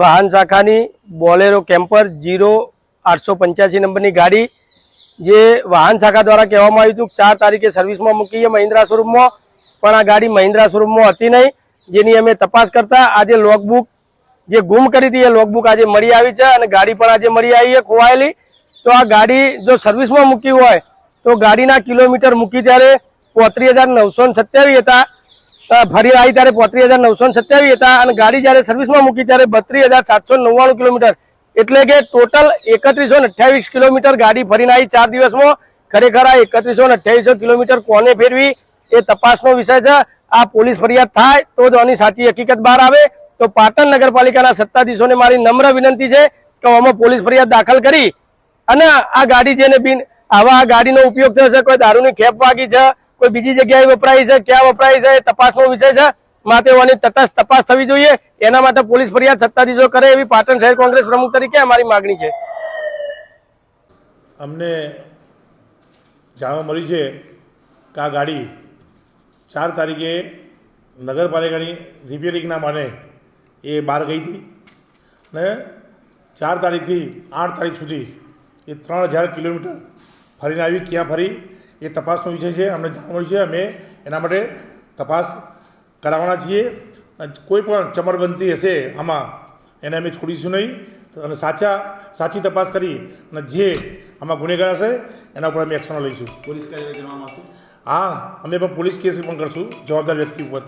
વાહન શાખાની Bolero camper zero આઠસો પંચ્યાસી નંબરની ગાડી, જે વાહન શાખા દ્વારા કહેવામાં આવ્યું હતું ચાર તારીખે સર્વિસમાં મૂકીએ મહિન્દ્રા શોરૂમમાં પણ આ ગાડી મહિન્દ્રા શોરૂમમાં હતી નહીં. જેની અમે તપાસ કરતા આજે લોગબુક જે ગુમ કરી હતી, એ લોગબુક આજે મળી આવી છે અને ગાડી પણ આજે મળી આવી છે, ખોવાયેલી. તો આ ગાડી જો સર્વિસમાં મૂકી હોય, તો ગાડીના કિલોમીટર મૂકી ત્યારે પોત્રીસ હતા. ફરી આવી ત્યારે પોત્રીસ હજાર નવસો સત્યાવીસ હતા અને ગાડી જ્યારે સર્વિસમાં મૂકી ત્યારે બત્રીસ હજાર સાતસો નવ્વાણું કિલોમીટર. એટલે કે ટોટલ એકત્રીસો અઠ્યાવીસ કિલોમીટર ગાડી ફરીને આવી ચાર દિવસમાં. ખરેખર આ એકત્રીસો અઠ્યાવીસો કિલોમીટર કોને ફેરવી એ તપાસનો વિષય છે. આ પોલીસ ફરિયાદ થાય તો જ આની સાચી હકીકત બહાર આવે. તો પાટણ નગરપાલિકાના સત્તાધીશોને મારી નમ્ર વિનંતી છે કે આમાં પોલીસ ફરિયાદ દાખલ કરી. અને આ ગાડી જેને બિન આવા આ ગાડીનો ઉપયોગ થયો છે, કોઈ દારૂની ખેપ વાગી છે કોઈ બીજી જગ્યાએ વપરાય છે, ક્યાં વપરાય છે, એ તપાસનો વિષય છે. માટે એની તટસ્થ તપાસ થવી જોઈએ. એના માટે પોલીસ ફરિયાદ સત્તાધીશો કરે એવી પાટણ શહેર કોંગ્રેસ પ્રમુખ તરીકે અમારી માગણી છે. અમને જાણવા મળ્યું છે કે આ ગાડી ચાર તારીખે નગરપાલિકાની રિપેરિંગના માને એ બહાર ગઈ હતી ને ચાર તારીખથી આઠ તારીખ સુધી એ ત્રણ હજાર કિલોમીટર ફરીને આવી, ક્યાં ફરી એ તપાસનો વિષય છે અમને જાણવાનું છે અમે એના માટે તપાસ કરાવવાના છીએ. કોઈ પણ ચમરબંધી હશે આમાં એને અમે છોડીશું નહીં. અને સાચા સાચી તપાસ કરી અને જે આમાં ગુનેગાર હશે એના ઉપર અમે એક્શન લઈશું. પોલીસ કાર્યવાહી કરવામાં આવશે? હા અમે પણ પોલીસ કેસ પણ કરશું જવાબદાર વ્યક્તિ ઉપર.